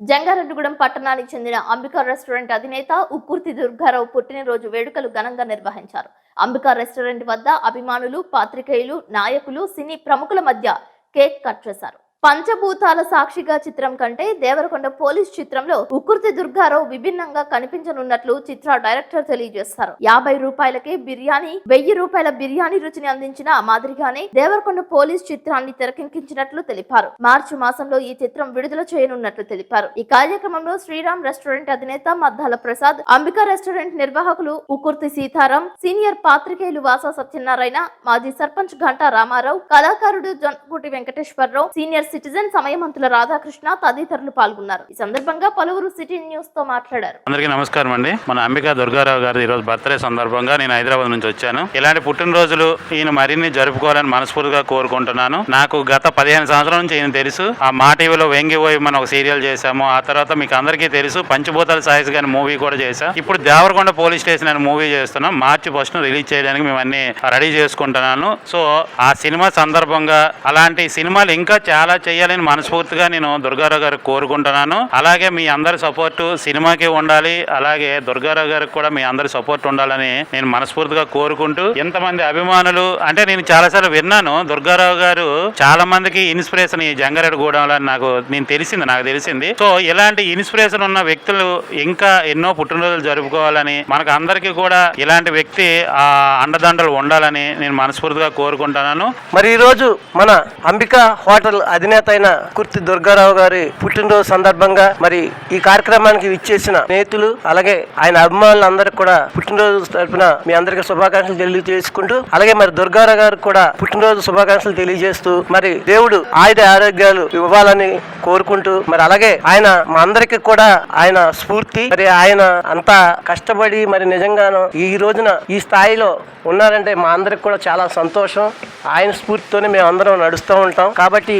జంగారెడ్డిగూడెం పట్టణానికి చెందిన అంబికా రెస్టారెంట్ అధినేత ఉక్కుర్తి దుర్గారావు పుట్టినరోజు వేడుకలు ఘనంగా నిర్వహించారు. అంబికా రెస్టారెంట్ వద్ద అభిమానులు పాత్రికేయులు నాయకులు సినీ ప్రముఖుల మధ్య కేక్ కట్ చేశారు. పంచభూతాల సాక్షిగా చిత్రం కంటే దేవరకొండ పోలీస్ చిత్రంలో ఉకృతి దుర్గారావు విభిన్నంగా కనిపించనున్నట్లు చిత్ర డైరెక్టర్ తెలియజేస్తారు. యాభై రూపాయలకే బిర్యానీ వెయ్యి రూపాయల బిర్యానీ రుచిని అందించిన మాదిరిగానే దేవరకొండ పోలీస్ చిత్రాన్ని తెరకెక్కించినట్లు తెలిపారు. మార్చి మాసంలో ఈ చిత్రం విడుదల చేయనున్నట్లు తెలిపారు. ఈ కార్యక్రమంలో శ్రీరామ్ రెస్టారెంట్ అధినేత మద్దాల ప్రసాద్ అంబికా రెస్టారెంట్ నిర్వాహకులు ఉకుర్తి సీతారాం సీనియర్ పాత్రికేయులు వాసా సత్యనారాయణ మాజీ సర్పంచ్ ఘంటా రామారావు కళాకారుడు జొన్నగుటి వెంకటేశ్వరరావు సీనియర్ సిటిజన్ సమయమంతుల రాధాకృష్ణ తదితరులు పాల్గొన్నారు. ఈ సందర్భంగా పలువురు సిటీ న్యూస్తో మాట్లాడారు. అందరికీ నమస్కారం అండి. మన అంబికా దుర్గారావు గారి ఈరోజు బర్త్డే సందర్భంగా నేను హైదరాబాద్ నుంచి వచ్చాను. ఇలాంటి పుట్టినరోజులు ఈయన మరిన్ని జరుపుకోవాలని మనస్ఫూర్తిగా కోరుకుంటున్నాను. నాకు గత పదిహేను సంవత్సరాల నుంచి ఈయన తెలుసు. ఆ మా టీవీలో వెంగిపోయి మనం ఒక సీరియల్ చేశాము. ఆ తర్వాత మీకు అందరికీ తెలుసు. పంచభూతాల సాయస్ గారి మూవీ కూడా చేశాం. ఇప్పుడు దేవరకొండ పోలీస్ స్టేషన్ అనే మూవీ చేస్తున్నాం. మార్చి ఫస్ట్ రిలీజ్ చేయడానికి మేము అన్ని రెడీ చేసుకుంటున్నాను. సో ఆ సినిమా సందర్భంగా అలాంటి సినిమాలు ఇంకా చాలా చేయాలని మనస్ఫూర్తిగా నేను దుర్గారావు గారికి కోరుకుంటున్నాను. అలాగే మీ అందరి సపోర్టు సినిమాకి ఉండాలి అలాగే దుర్గారావు గారికి కూడా మీ అందరి సపోర్ట్ ఉండాలని నేను మనస్ఫూర్తిగా కోరుకుంటూ ఎంతమంది అభిమానులు అంటే నేను చాలాసార్లు విన్నాను దుర్గారావు గారు చాలా మందికి ఇన్స్పిరేషన్ ఈ జంగారెడ్డి గూడెంలో అని నాకు నేను తెలిసింది నాకు తెలిసింది. సో ఇలాంటి ఇన్స్పిరేషన్ ఉన్న వ్యక్తులు ఇంకా ఎన్నో పుట్టినరోజులు జరుపుకోవాలని మనకు అందరికీ కూడా ఇలాంటి వ్యక్తి ఆ అండదండలు ఉండాలని నేను మనస్ఫూర్తిగా కోరుకుంటున్నాను. మరి ఈరోజు మన అంబికా హోటల్ అది అధినేత అయిన కుర్తి దుర్గారావు గారి పుట్టినరోజు సందర్భంగా మరి ఈ కార్యక్రమానికి విచ్చేసిన నేతలు అలాగే ఆయన అభిమానులందరికీ కూడా పుట్టినరోజు తరపున మీ అందరికీ శుభాకాంక్షలు తెలియజేసుకుంటూ అలాగే మరి దుర్గారావు గారికి కూడా పుట్టినరోజు శుభాకాంక్షలు తెలియజేస్తూ మరి దేవుడు ఆయుధ ఆరోగ్యాలు ఇవ్వాలని కోరుకుంటూ మరి అలాగే ఆయన మా అందరికి కూడా ఆయన స్ఫూర్తి. మరి ఆయన అంత కష్టపడి మరి నిజంగాను ఈ రోజున ఈ స్థాయిలో ఉన్నారంటే మా అందరికి కూడా చాలా సంతోషం. ఆయన స్ఫూర్తితోనే మేము అందరం నడుస్తూ ఉంటాం. కాబట్టి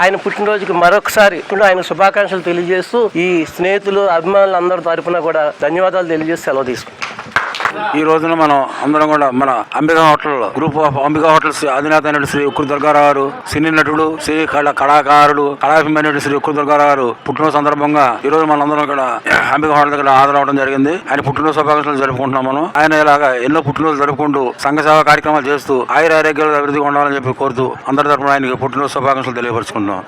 ఆయన పుట్టినరోజుకి మరొకసారి ఆయన శుభాకాంక్షలు తెలియజేస్తూ ఈ స్నేహితులు అభిమానులు అందరి తరఫున కూడా ధన్యవాదాలు తెలియజేసి సెలవు తీసుకుంటాం ఈ రోజున మనం అందరం కూడా మన Ambika hotel group of Ambika hotels అధినేత అయినటువంటి శ్రీ ఉక్కు దుర్గారావు గారు సినీ నటుడు శ్రీ కళ కళాకారుడు కళాభిమాని శ్రీ ఉక్కు దుర్గారావు గారు సందర్భంగా ఈ రోజు మనందరం ఇక్కడ అంబికా హోటల్ దగ్గర హాజరవడం జరిగింది. ఆయన పుట్టినరోజు శుభాకాంక్షలు జరుపుకుంటున్నాం మనం. ఆయన ఇలాగా ఎన్నో పుట్టినరోజు జరుపుకుంటూ సంఘ సేవా కార్యక్రమాలు చేస్తూ ఆయుర ఆరోగ్యాలు అభివృద్ధిగా ఉండాలని చెప్పి కోరుతూ అందరి తరఫున ఆయనకి పుట్టినరోజు శుభాకాంక్షలు తెలియపరుచుకుంటున్నాం.